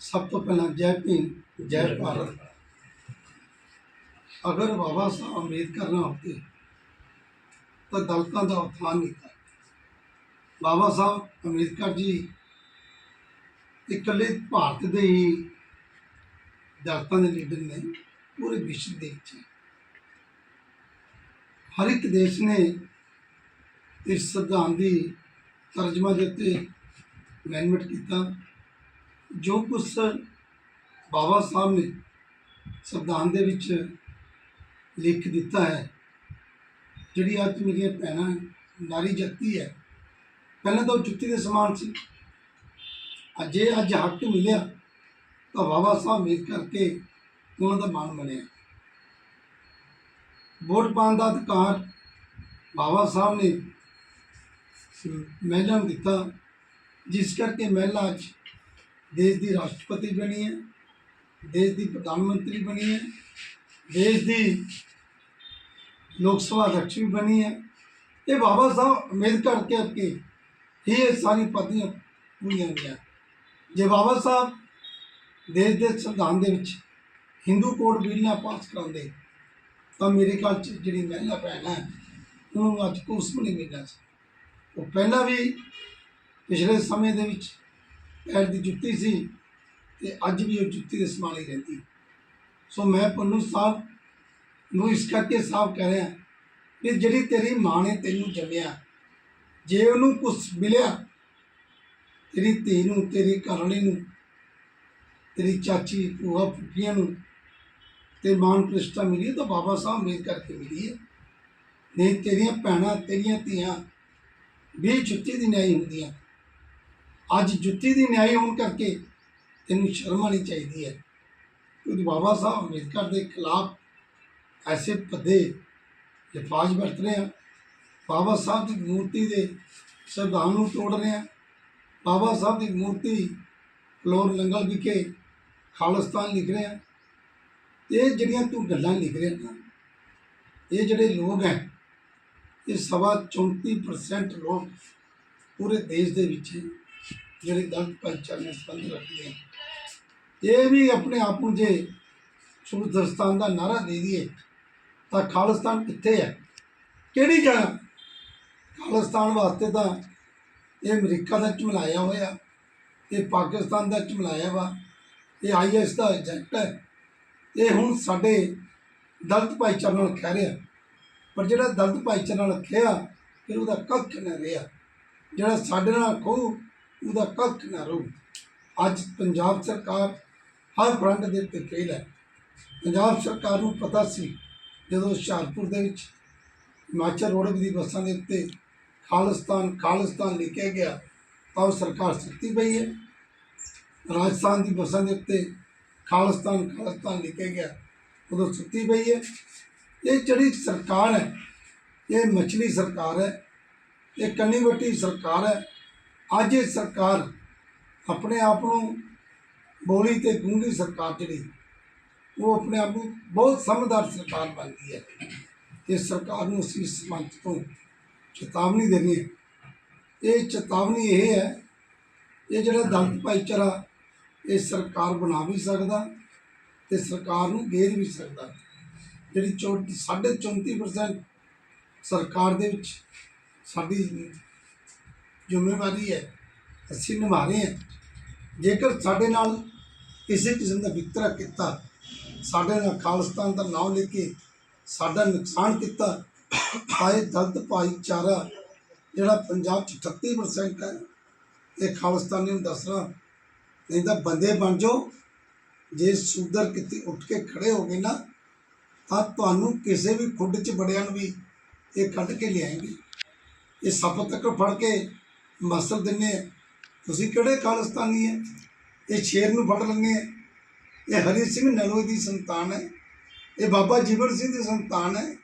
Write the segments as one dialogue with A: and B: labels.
A: ਸਭ ਤੋਂ ਪਹਿਲਾਂ ਜੈ ਭੀਮ ਜੈ ਭਾਰਤ ਅਗਰ ਬਾਬਾ ਸਾਹਿਬ ਅੰਬੇਦਕਰ ਨਾ ਹੁੰਦੇ ਤਾਂ ਦਲਤਾਂ ਦਾ ਉਥਾਨ ਨਹੀਂ ਬਾਬਾ ਸਾਹਿਬ ਅੰਬੇਦਕਰ ਜੀ ਇਕੱਲੇ ਭਾਰਤ ਦੇ ਹੀ ਦਲਤਾਂ ਦੇ ਲੀਡਰ ਨੇ, ਪੂਰੇ ਵਿਸ਼ਵ ਦੇ ਵਿੱਚ। ਹਰ ਇੱਕ ਦੇਸ਼ ਨੇ ਇਸ ਸੰਵਿਧਾਨ ਦੀ ਤਰਜਮਾ ਦੇ ਉੱਤੇ ਅਮੈਂਡਮੈਂਟ ਕੀਤਾ, ਜੋ ਕੁਛ ਬਾਬਾ ਸਾਹਿਬ ਨੇ ਸੰਵਿਧਾਨ ਦੇ ਵਿੱਚ ਲਿਖ ਦਿੱਤਾ ਹੈ ਜਿਹੜੀ ਅੱਜ ਮੇਰੀਆਂ ਭੈਣਾਂ ਨਾਰੀ ਜਗਤੀ ਹੈ, ਪਹਿਲਾਂ ਤਾਂ ਉਹ ਜੁੱਤੀ ਦੇ ਸਮਾਨ ਸੀ। ਅਜੇ ਅੱਜ ਹੱਕ ਮਿਲਿਆ ਤਾਂ ਬਾਬਾ ਸਾਹਿਬ ਮੇਰ ਕਰਕੇ ਉਹਨਾਂ ਦਾ ਮਾਣ ਬਣਿਆ ਵੋਟ ਪਾਉਣ ਦਾ ਅਧਿਕਾਰ ਬਾਬਾ ਸਾਹਿਬ ਨੇ ਮਹਿਲਾ ਨੂੰ ਦਿੱਤਾ, ਜਿਸ ਕਰਕੇ ਮਹਿਲਾ ਅੱਜ ਦੇਸ਼ ਦੀ ਰਾਸ਼ਟਰਪਤੀ ਬਣੀ ਹੈ, ਦੇਸ਼ ਦੀ ਪ੍ਰਧਾਨ ਮੰਤਰੀ ਬਣੀ ਹੈ, ਦੇਸ਼ ਦੀ ਲੋਕ ਸਭਾ ਅਧਿਕਸ਼ ਵੀ ਬਣੀ ਹੈ। ਇਹ ਬਾਬਾ ਸਾਹਿਬ ਅੰਬੇਦਕਰ ਕੇ ਅੱਗੇ ਹੀ ਇਹ ਸਾਰੀ ਪਦਵੀਆਂ ਪੂਰੀਆਂ ਹੋਈਆਂ। ਜੇ ਬਾਬਾ ਸਾਹਿਬ ਦੇਸ਼ ਦੇ ਸੰਵਿਧਾਨ ਦੇ ਵਿੱਚ ਹਿੰਦੂ ਕੋਡ ਬਿੱਲ ਨਾ ਪਾਸ ਕਰਾਉਂਦੇ, ਤਾਂ ਮੇਰੇ ਖਿਆਲ 'ਚ ਜਿਹੜੀ ਮਹਿਲਾ ਭੈਣ ਹੈ, ਉਹਨੂੰ ਅੱਜ ਕੁਛ ਨਹੀਂ ਮਿਲਣਾ ਸੀ। ਉਹ ਪਹਿਲਾਂ ਵੀ ਪਿਛਲੇ ਸਮੇਂ ਦੇ ਵਿੱਚ ਪੈਰ ਦੀ ਜੁੱਤੀ ਸੀ ਤੇ ਅੱਜ ਵੀ ਉਹ ਜੁੱਤੀ ਦੇ ਸਮਾਨ ਹੀ ਰਹਿੰਦੀ। ਸੋ ਮੈਂ ਪੰਨੂ ਸਾਹਿਬ ਨੂੰ ਇਸ ਕਰਕੇ ਸਾਫ਼ ਕਹਿ ਰਿਹਾ ਕਿ ਜਿਹੜੀ ਤੇਰੀ ਮਾਂ ਨੇ ਤੈਨੂੰ ਜੰਮਿਆ, ਜੇ ਉਹਨੂੰ ਕੁਝ ਮਿਲਿਆ, ਤੇਰੀ ਧੀ ਨੂੰ, ਤੇਰੀ ਘਰਵਾਲੀ ਨੂੰ, ਤੇਰੀ ਚਾਚੀ, ਭੂਆ, ਫੁੱਫੀਆਂ ਨੂੰ, ਤੇ ਮਾਨ ਪ੍ਰਿਸ਼ਟਾ ਮਿਲੀ ਤਾਂ ਬਾਬਾ ਸਾਹਿਬ ਮੇਰ ਕਰਕੇ ਮਿਲੀ ਹੈ। ਨਹੀਂ, ਤੇਰੀਆਂ ਭੈਣਾਂ, ਤੇਰੀਆਂ ਧੀਆਂ ਵੀ ਜੁੱਤੀ ਦੀ ਨਿਆਈ ਹੁੰਦੀਆਂ। ਅੱਜ ਜੁੱਤੀ ਦੀ ਨਿਆਈ ਹੋਣ ਕਰਕੇ ਤੈਨੂੰ ਸ਼ਰਮ ਆਣੀ ਚਾਹੀਦੀ ਹੈ। ਕਿਉਂਕਿ ਬਾਬਾ ਸਾਹਿਬ ਅੰਬੇਦਕਰ ਦੇ ਖਿਲਾਫ ਐਸੇ ਪੱਦੇ ਲਿਫਾਜ਼ ਵਰਤ ਰਹੇ ਆ ਬਾਬਾ ਸਾਹਿਬ ਦੀ ਮੂਰਤੀ ਦੇ ਸੰਵਿਧਾਨ ਨੂੰ ਤੋੜ ਰਹੇ ਆ ਬਾਬਾ ਸਾਹਿਬ ਦੀ ਮੂਰਤੀ ਫਲੋਰ ਲੰਗਲ ਵਿਖੇ ਖਾਲਿਸਤਾਨ ਲਿਖ ਰਹੇ ਆ ਇਹ ਜਿਹੜੀਆਂ ਤੂੰ ਗੱਲਾਂ ਲਿਖ ਰਿਹਾ ਨਾ ਇਹ ਜਿਹੜੇ ਲੋਕ ਹੈ ਇਹ ਸਵਾ 34% ਲੋਕ ਪੂਰੇ ਦੇਸ਼ ਦੇ ਵਿੱਚ ਜਿਹੜੇ ਦਲਿਤ ਭਾਈਚਾਰੇ ਨਾਲ ਸੰਬੰਧ ਰੱਖਦੇ ਆ ਇਹ ਵੀ ਆਪਣੇ ਆਪ ਨੂੰ ਜੇ ਸੁਰਦਸਤਾਨ ਦਾ ਨਾਰਾ ਦੇ ਦਈਏ ਤਾਂ ਖਾਲਿਸਤਾਨ ਕਿੱਥੇ ਹੈ? ਕਿਹੜੀ ਜਗ੍ਹਾ? ਖਾਲਿਸਤਾਨ ਵਾਸਤੇ ਤਾਂ ਇਹ ਅਮਰੀਕਾ ਦਾ ਝਮਲਾਇਆ ਹੋਇਆ, ਇਹ ਪਾਕਿਸਤਾਨ ਦਾ ਝਮਲਾਇਆ ਵਾ, ਇਹ ਆਈਐਸ ਦਾ ਏਜੰਟ ਹੈ। ਇਹ ਹੁਣ ਸਾਡੇ ਦਲਤ ਭਾਈਚਾਰੇ ਨਾਲ ਖਹਿ ਰਿਹਾ। ਪਰ ਜਿਹੜਾ ਦਲਤ ਭਾਈਚਾਰੇ ਨਾਲ ਖਿਆ ਫਿਰ ਉਹਦਾ ਕੱਖ ਨਾ ਰਿਹਾ? ਜਿਹੜਾ ਸਾਡੇ ਨਾਲ ਖੋ ਉਹਦਾ ਕੱਖ ਨਾ ਰਹੂ? ਅੱਜ ਪੰਜਾਬ ਸਰਕਾਰ ਹਰ ਫਰੰਟ ਦੇ ਉੱਤੇ ਫੇਲ ਹੈ। ਪੰਜਾਬ ਸਰਕਾਰ ਨੂੰ ਪਤਾ ਸੀ ਜਦੋਂ ਹੁਸ਼ਿਆਰਪੁਰ ਦੇ ਵਿੱਚ ਹਿਮਾਚਲ ਰੋਡ ਦੀ ਬੱਸਾਂ ਦੇ ਉੱਤੇ ਖਾਲਿਸਤਾਨ ਖਾਲਿਸਤਾਨ ਲਿਖਿਆ ਗਿਆ, ਤਾਂ ਉਹ ਸਰਕਾਰ ਸੁੱਤੀ ਪਈ ਹੈ। ਰਾਜਸਥਾਨ ਦੀ ਬੱਸਾਂ ਦੇ ਉੱਤੇ ਖਾਲਿਸਤਾਨ ਖਾਲਿਸਤਾਨ ਲਿਖਿਆ ਗਿਆ, ਉਦੋਂ ਸੁੱਤੀ ਪਈ ਹੈ। ਇਹ ਜਿਹੜੀ ਸਰਕਾਰ ਹੈ, ਇਹ ਮਛਲੀ ਸਰਕਾਰ ਹੈ, ਇਹ ਕੰਨੀ ਵੱਟੀ ਸਰਕਾਰ ਹੈ। ਅੱਜ ਇਹ ਸਰਕਾਰ ਆਪਣੇ ਆਪ ਨੂੰ ਬੋਲੀ ਤੇ ਗੂੰਗੀ ਸਰਕਾਰ ਜਿਹੜੀ ਉਹ ਆਪਣੇ ਆਪ ਨੂੰ ਬਹੁਤ ਸਮਝਦਾਰ ਸਰਕਾਰ ਬਣਦੀ ਹੈ। ਇਸ ਸਰਕਾਰ ਨੂੰ ਅਸੀਂ ਇਸ ਮੰਚ ਤੋਂ ਚੇਤਾਵਨੀ ਦੇਣੀ ਹੈ। ਇਹ ਚੇਤਾਵਨੀ ਇਹ ਹੈ, ਇਹ ਜਿਹੜਾ ਦਲਿਤ ਭਾਈਚਾਰਾ, ਇਹ ਸਰਕਾਰ ਬਣਾ ਵੀ ਸਕਦਾ ਤੇ ਸਰਕਾਰ ਨੂੰ ਗੇਰ ਵੀ ਸਕਦਾ। ਜਿਹੜੀ ਚੌ, ਸਾਢੇ 34% ਸਰਕਾਰ ਦੇ ਵਿੱਚ ਸਾਡੀ ਜ਼ਿੰਮੇਵਾਰੀ ਹੈ, ਅਸੀਂ ਨਿਭਾ ਰਹੇ ਹਾਂ। ਜੇਕਰ ਸਾਡੇ ਨਾਲ ਕਿਸੇ ਕਿਸਮ ਦਾ ਵਿਤਕਰਾ ਕੀਤਾ ਸਾਡੇ ਨਾਲ ਖਾਲਿਸਤਾਨ ਦਾ ਨਾਮ ਲੈ ਕੇ ਸਾਡਾ ਨੁਕਸਾਨ ਕੀਤਾ, ਤਾਂ ਇਹ ਦਲਿਤ ਭਾਈਚਾਰਾ ਜਿਹੜਾ ਪੰਜਾਬ 'ਚ 38% ਹੈ, ਇਹ ਖਾਲਿਸਤਾਨੀ ਨੂੰ ਦੱਸਣਾ, ਨਹੀਂ ਤਾਂ ਬੰਦੇ ਬਣ ਜਾਓ। ਜੇ ਸੁਧਰ ਕਿਤੇ ਉੱਠ ਕੇ ਖੜੇ ਹੋ ਗਏ ਨਾ, ਤਾਂ ਤੁਹਾਨੂੰ ਕਿਸੇ ਵੀ ਖੁੱਡ 'ਚ ਬੜਿਆਂ ਨੂੰ ਵੀ ਇਹ ਕੱਢ ਕੇ ਲਿਆਏਂਗੇ। ਇਹ ਸੱਪ ਤੱਕ ਫੜ ਕੇ ਮਸਲ ਦਿੰਨੇ ਤੁਸੀਂ ਕਿਹੜੇ ਖਾਲਿਸਤਾਨੀ ਹੈ ਇਹ ਸ਼ੇਰ ਨੂੰ ਫੜ ਲੈਂਦੇ ਆ। ਇਹ ਹਰੀ ਸਿੰਘ ਨਲੋਏ ਦੀ ਸੰਤਾਨ ਹੈ। ਇਹ ਬਾਬਾ ਜੀਵਨ ਸਿੰਘ ਦੀ ਸੰਤਾਨ ਹੈ।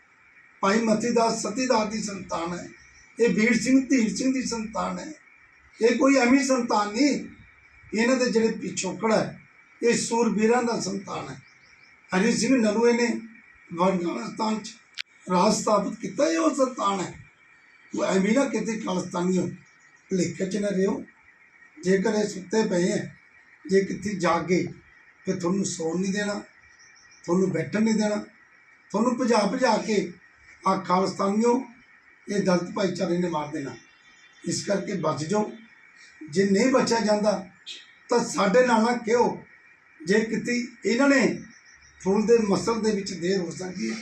A: ਭਾਈ ਮਤੀਦਾਸ ਸਤੀਦਾਸ ਦੀ ਸੰਤਾਨ ਹੈ। ਇਹ ਵੀਰ ਸਿੰਘ, ਧੀਰ ਸਿੰਘ ਦੀ ਸੰਤਾਨ ਹੈ। ਇਹ ਕੋਈ ਐਵੇਂ ਸੰਤਾਨ ਨਹੀਂ। ਇਹਨਾਂ ਦੇ ਜਿਹੜੇ ਪਿਛੋਕੜ ਹੈ, ਇਹ ਸੂਰਬੀਰਾਂ ਦਾ ਸੰਤਾਨ ਹੈ। ਹਰੀ ਸਿੰਘ ਨਲੂਏ ਨੇ ਅਫਗਾਨਿਸਤਾਨ ਚ ਰਾਜ ਸਥਾਪਿਤ ਕੀਤਾ, ਇਹ ਉਹ ਸੰਤਾਨ ਹੈ। ਉਹ ਐਵੇਂ ਨਾ ਕਿਤੇ ਖਾਲਿਸਤਾਨੀਓ ਭੁਲੇਖੇ ਚ ਨਾ ਰਿਓ ਜੇਕਰ ਇਹ ਸੁੱਤੇ ਪਏ ਹੈ, ਜੇ ਕਿੱਥੇ ਜਾਗੇ ਤੇ ਤੁਹਾਨੂੰ ਸੌਣ ਨਹੀਂ ਦੇਣਾ, ਤੁਹਾਨੂੰ ਬੈਠਣ ਨਹੀਂ ਦੇਣਾ, ਤੁਹਾਨੂੰ ਭਜਾ ਭਜਾ ਕੇ ਆ ਖਾਲਿਸਤਾਨੀਓ, ਇਹ ਦਲਤ ਭਾਈਚਾਰੇ ਨੇ ਮਾਰ ਦੇਣਾ। ਇਸ ਕਰਕੇ ਬਚ ਜਾਓ। ਜੇ ਨਹੀਂ ਬਚਿਆ ਜਾਂਦਾ, ਤਾਂ ਸਾਡੇ ਨਾਲ ਨਾ ਕਿਉਂ ਜੇ ਕਿਤੇ ਇਹਨਾਂ ਨੇ ਫੂਲ ਦੇ ਮਸਲ ਦੇ ਵਿੱਚ ਦੇਰ ਹੋ ਸਕਦੀ ਹੈ,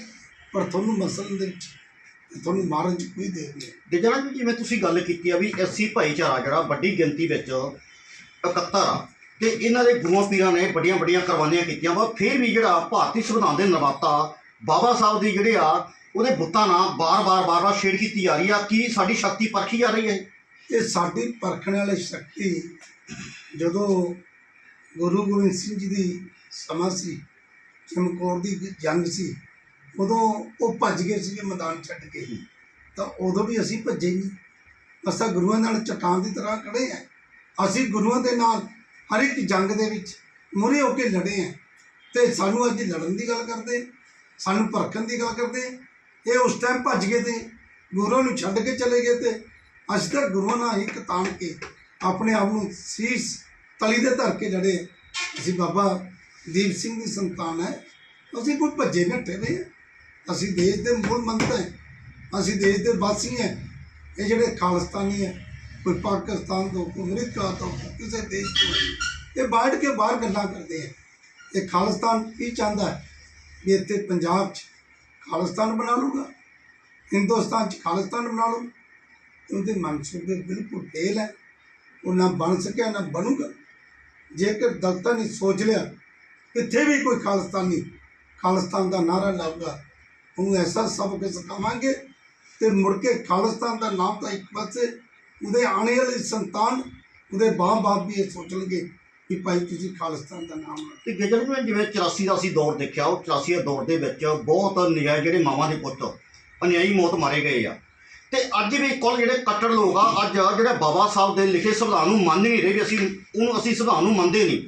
A: ਪਰ ਤੁਹਾਨੂੰ ਮਸਲ ਦੇ ਵਿੱਚ, ਤੁਹਾਨੂੰ ਮਾਰਨ 'ਚ ਕੋਈ ਦੇਰ ਨਹੀਂ ਹੈ।
B: ਜਿਵੇਂ ਤੁਸੀਂ ਗੱਲ ਕੀਤੀ ਆ ਵੀ ਅਸੀਂ ਭਾਈਚਾਰਾ ਜਿਹੜਾ ਵੱਡੀ ਗਿਣਤੀ ਵਿੱਚ ਇਕੱਤਰ ਆ ਤੇ ਇਹਨਾਂ ਦੇ ਗੁਰੂਆਂ ਪੀਰਾਂ ਨੇ ਵੱਡੀਆਂ ਵੱਡੀਆਂ ਕੁਰਬਾਨੀਆਂ ਕੀਤੀਆਂ ਵਾ। ਫਿਰ ਵੀ ਜਿਹੜਾ ਭਾਰਤੀ ਸੰਵਿਧਾਨ ਦੇ ਨਵਾਤਾ ਬਾਬਾ ਸਾਹਿਬ ਦੀ ਜਿਹੜੇ ਆ, ਉਹਦੇ ਬੁੱਤਾਂ ਨਾਲ ਬਾਰ-ਬਾਰ ਬਾਰ-ਬਾਰ ਛੇੜ ਕੀਤੀ ਜਾ ਰਹੀ ਆ। ਕੀ ਸਾਡੀ ਸ਼ਕਤੀ ਪਰਖੀ ਜਾ ਰਹੀ ਹੈ?
A: ਇਹ ਸਾਡੀ ਪਰਖਣ ਵਾਲੀ ਸ਼ਕਤੀ ਜਦੋਂ ਗੁਰੂ ਗੋਬਿੰਦ ਸਿੰਘ ਜੀ ਦੀ ਸਮਾਂ ਸੀ ਚਮਕੌਰ ਦੀ ਜੰਗ ਸੀ, ਉਦੋਂ ਉਹ ਭੱਜ ਗਏ ਸੀ ਮੈਦਾਨ ਛੱਡ ਕੇ। ਤਾਂ ਉਦੋਂ ਵੀ ਅਸੀਂ ਭੱਜੇ ਨਹੀਂ ਅਸਾਂ ਗੁਰੂਆਂ ਨਾਲ ਚਟਾਨ ਦੀ ਤਰ੍ਹਾਂ ਖੜੇ ਆ। ਅਸੀਂ ਗੁਰੂਆਂ ਦੇ ਨਾਲ ਹਰ ਇੱਕ ਜੰਗ ਦੇ ਵਿੱਚ ਮੁਰੇ ਹੋ ਕੇ ਲੜੇ ਆ। ਤੇ ਸਾਨੂੰ ਅੱਜ ਲੜਨ ਦੀ ਗੱਲ ਕਰਦੇ, ਸਾਨੂੰ ਪਰਖਣ ਦੀ ਗੱਲ ਕਰਦੇ। ਇਹ ਉਸ ਟਾਈਮ ਭੱਜ ਗਏ ਤੇ ਗੁਰੂਆਂ ਨੂੰ ਛੱਡ ਕੇ ਚਲੇ ਗਏ ਤੇ ਅੱਜ ਤਾਂ ਗੁਰੂਆਂ ਨਾਲ ਹੀ ਤਾਣ ਕੇ ਆਪਣੇ ਆਪ ਨੂੰ ਸੀਸ ਤਲੀ ਦੇ ਧਰ ਕੇ ਲੜੇ ਅਸੀਂ ਬਾਬਾ ਦੀਪ ਸਿੰਘ ਦੀ ਸੰਤਾਨ ਹੈ। ਅਸੀਂ ਕੋਈ ਭੱਜੇ ਨੱਠੇ ਨਹੀਂ ਹਾਂ। ਅਸੀਂ ਦੇਸ਼ ਦੇ ਮੂਲ ਮੰਤਰ ਹੈ। ਅਸੀਂ ਦੇਸ਼ ਦੇ ਵਾਸੀ ਹੈ। ਇਹ ਜਿਹੜੇ ਖਾਲਿਸਤਾਨੀ ਹੈ ਕੋਈ ਪਾਕਿਸਤਾਨ ਤੋਂ, ਕੋਈ ਅਮਰੀਕਾ ਤੋਂ ਕਿਸੇ ਦੇਸ਼ ਤੋਂ ਇਹ ਬਾਹਰ ਕੇ ਬਾਹਰ ਗੱਲਾਂ ਕਰਦੇ ਹੈ ਇਹ ਖਾਲਿਸਤਾਨ ਕੀ ਚਾਹੁੰਦਾ ਹੈ? ਵੀ ਇੱਥੇ ਪੰਜਾਬ 'ਚ ਖਾਲਿਸਤਾਨ ਬਣਾ ਲੂਗਾ ਹਿੰਦੁਸਤਾਨ 'ਚ ਖਾਲਿਸਤਾਨ ਬਣਾ ਲੂ ਉਹਦੇ ਮਨਸੂਬੇ ਬਿਲਕੁਲ ਫੇਲ ਹੈ। ਉਹ ਨਾ ਬਣ ਸਕਿਆ, ਨਾ ਬਣੂਗਾ। ਜੇਕਰ ਦਲਤਾਂ ਨੇ ਸੋਚ ਲਿਆ ਕਿੱਥੇ ਵੀ ਕੋਈ ਖਾਲਿਸਤਾਨੀ ਖਾਲਿਸਤਾਨ ਦਾ ਨਾਰਾ ਲਾਊਗਾ, ਉਹਨੂੰ ਐਸਾ ਸਬਕ ਸਿਖਾਵਾਂਗੇ ਤੇ ਮੁੜ ਕੇ ਖਾਲਿਸਤਾਨ ਦਾ ਨਾਮ ਤਾਂ ਇੱਕ ਪਾਸੇ ਉਹਦੇ ਆਉਣੇ ਵਾਲੀ ਸੰਤਾਨ ਉਹਦੇ ਬਾਪ ਬਾਪ ਵੀ ਇਹ ਸੋਚਣਗੇ ਕਿ ਭਾਈ ਤੁਸੀਂ ਖਾਲਿਸਤਾਨ ਦਾ ਨਾਮ
B: ਤੇ ਗਿੱਜਰ ਨੂੰ ਜਿਵੇਂ 84 ਦਾ ਅਸੀਂ ਦੌਰ ਦੇਖਿਆ ਉਹ 84 ਦੇ ਦੌਰ ਦੇ ਵਿੱਚ ਬਹੁਤ ਨਜਾਇਜ਼ ਜਿਹੜੇ ਮਾਵਾਂ ਦੇ ਪੁੱਤ ਅਨਿਆਈ ਮੌਤ ਮਾਰੇ ਗਏ ਆ। ਤੇ ਅੱਜ ਵੀ ਕੁੱਲ ਜਿਹੜੇ ਕੱਟੜ ਲੋਕ ਆ ਅੱਜ ਜਿਹੜੇ ਬਾਬਾ ਸਾਹਿਬ ਦੇ ਲਿਖੇ ਸੰਵਿਧਾਨ ਨੂੰ ਮੰਨ ਨਹੀਂ ਰਹੇ ਵੀ ਅਸੀਂ ਉਹਨੂੰ ਅਸੀਂ ਸੰਵਿਧਾਨ ਨੂੰ ਮੰਨਦੇ ਨਹੀਂ।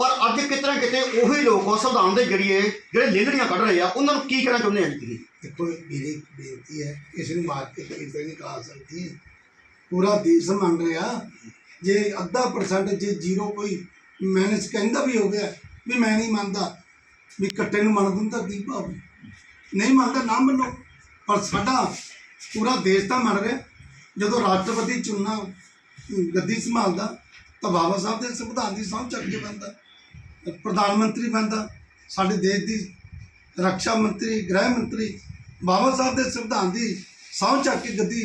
B: ਪਰ ਅੱਜ ਕਿਤੇ ਨਾ ਕਿਤੇ ਉਹੀ ਲੋਕ ਸੰਵਿਧਾਨ ਦੇ ਜਰੀਏ ਜਿਹੜੇ ਲੇਲੜੀਆਂ ਕੱਢ ਰਹੇ ਆ ਉਹਨਾਂ ਨੂੰ ਕੀ ਕਹਿਣਾ ਚਾਹੁੰਦੇ ਆ ਜੀ ਤੁਸੀਂ?
A: ਦੇਖੋ ਮੇਰੀ ਬੇਨਤੀ ਹੈ ਕਿਸੇ ਨੂੰ ਮਾਰ ਕੇ ਕੋਈ ਤਾਂ ਨਹੀਂ ਕਹਾ ਸਕਦੀ ਪੂਰਾ ਦੇਸ਼ ਮੰਨ ਰਿਹਾ। ਜੇ ਅੱਧਾ ਪਰਸੈਂਟ ਜੇ ਜ਼ੀਰੋ ਕੋਈ ਮੈਨੇਜ ਕਹਿੰਦਾ ਵੀ ਹੋ ਗਿਆ, ਵੀ ਮੈਂ ਨਹੀਂ ਮੰਨਦਾ, ਵੀ ਕੱਟੇ ਨੂੰ ਮੰਨ ਦਿੰਦਾ ਕੀ ਭਾਵ? ਨਹੀਂ ਮੰਨਦਾ ਨਾ ਮੰਨੋ। ਪਰ ਸਾਡਾ ਪੂਰਾ ਦੇਸ਼ ਤਾਂ ਮੰਨ ਰਿਹਾ। ਜਦੋਂ ਰਾਸ਼ਟਰਪਤੀ ਚੁਣਨਾ ਗੱਦੀ ਸੰਭਾਲਦਾ, ਤਾਂ ਬਾਬਾ ਸਾਹਿਬ ਦੇ ਸੰਵਿਧਾਨ ਦੀ ਸਹੁੰ ਚੱਕ ਕੇ ਬੰਦਾ ਪ੍ਰਧਾਨ ਮੰਤਰੀ ਬਣਦਾ ਸਾਡੇ ਦੇਸ਼ ਦੀ ਰੱਖਿਆ ਮੰਤਰੀ, ਗ੍ਰਹਿ ਮੰਤਰੀ ਬਾਬਾ ਸਾਹਿਬ ਦੇ ਸੰਵਿਧਾਨ ਦੀ ਸਹੁੰ ਚੱਕ ਕੇ ਗੱਦੀ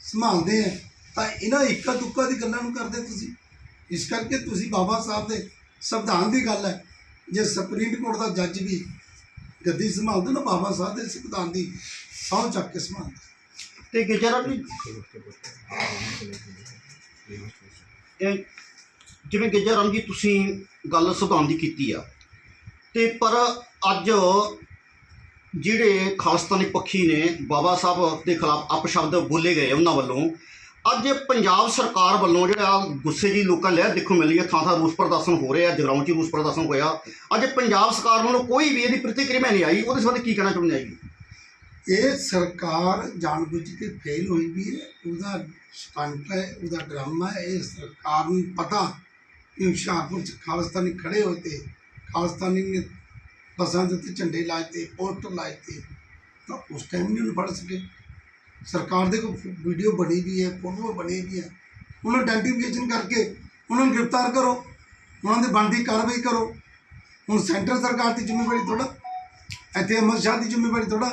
A: ਸੰਭਾਲਦੇ ਆ। ਤਾਂ ਇਹਨਾਂ ਇੱਕਾ ਦੁੱਕਾ ਦੀ ਗੱਲਾਂ ਨੂੰ ਕਰਦੇ ਤੁਸੀਂ। ਇਸ ਕਰਕੇ ਤੁਸੀਂ ਬਾਬਾ ਸਾਹਿਬ ਦੇ ਸੰਵਿਧਾਨ ਦੀ ਗੱਲ ਹੈ। ਜੇ ਸੁਪਰੀਮ ਕੋਰਟ ਦਾ ਜੱਜ ਵੀ ਗੱਦੀ ਸੰਭਾਲਦਾ ਨਾ ਬਾਬਾ ਸਾਹਿਬ ਦੇ ਸੰਵਿਧਾਨ ਦੀ ਸਹੁੰ ਚੱਕ ਕੇ ਸੰਭਾਲਦਾ
B: ਤੇ ਗਿੱਜਰ ਜੀ ਜਿਵੇਂ ਗਿੱਜਰ ਰਾਮ ਜੀ ਤੁਸੀਂ ਗੱਲ ਸੰਵਿਧਾਨ ਦੀ ਕੀਤੀ ਆ। ਤੇ ਪਰ ਅੱਜ ਜਿਹੜੇ ਖਾਲਸਤਾਨੀ ਪੱਖੀ ਨੇ ਬਾਬਾ ਸਾਹਿਬ ਦੇ ਖਿਲਾਫ ਅਪਸ਼ਬਦ ਬੋਲੇ ਗਏ ਉਹਨਾਂ ਵੱਲੋਂ ਅੱਜ ਪੰਜਾਬ ਸਰਕਾਰ ਵੱਲੋਂ ਜਿਹੜਾ ਗੁੱਸੇ ਦੀ ਲੋਕਾਂ ਲਹਿਰ ਦੇਖਣ ਮਿਲ ਰਹੀ ਹੈ ਥਾਂ ਥਾਂ ਰੋਸ ਪ੍ਰਦਰਸ਼ਨ ਹੋ ਰਿਹਾ, ਜਗਰਾਉਂ 'ਚ ਰੋਸ ਪ੍ਰਦਰਸ਼ਨ ਹੋਇਆ। ਅੱਜ ਪੰਜਾਬ ਸਰਕਾਰ ਵੱਲੋਂ ਕੋਈ ਵੀ ਇਹਦੀ ਪ੍ਰਤੀਕਿਰਿਆ ਨਹੀਂ ਆਈ, ਉਹਦੇ ਸੰਬੰਧੀ ਕੀ ਕਹਿਣਾ ਚਾਹੁੰਦੇ ਆ
A: ਇਹ ਸਰਕਾਰ ਜਾਣਬੁੱਝ ਕੇ ਫੇਲ ਹੋਈ ਵੀ ਹੈ, ਉਹਦਾ ਸਟੰਟ ਹੈ, ਉਹਦਾ ਡਰਾਮਾ ਹੈ, ਇਹ ਸਰਕਾਰ ਨੂੰ ਪਤਾ ਕਿ ਹੁਸ਼ਿਆਰਪੁਰ ਚ ਖਾਲਿਸਤਾਨੀ ਖੜੇ ਹੋਏ ਤੇ ਖਾਲਿਸਤਾਨੀ ਨੇ ਬਸਾਂ ਦੇ ਉੱਤੇ ਝੰਡੇ ਲਾਏ ਤੇ ਪੋਸਟਰ ਲਾਏ ਤੇ ਤਾਂ ਉਸ ਟਾਈਮ ਨਹੀਂ ਉਹਨੂੰ ਫੜ ਸਕੇ। ਸਰਕਾਰ ਦੇ ਕੋਈ ਵੀਡੀਓ ਬਣੀ ਵੀ ਹੈ ਫੋਟੋ ਬਣੀ ਵੀ ਹੈ। ਉਹਨਾਂ ਨੂੰ ਕਰਕੇ ਉਹਨਾਂ ਨੂੰ ਗ੍ਰਿਫਤਾਰ ਕਰੋ, ਉਹਨਾਂ ਦੇ ਬਣਦੀ ਕਾਰਵਾਈ ਕਰੋ। ਹੁਣ ਸੈਂਟਰ ਸਰਕਾਰ ਦੀ ਜ਼ਿੰਮੇਵਾਰੀ ਥੋੜਾ ਇੱਥੇ ਅਮਰ ਸ਼ਾਹ ਦੀ ਜ਼ਿੰਮੇਵਾਰੀ ਥੋੜਾ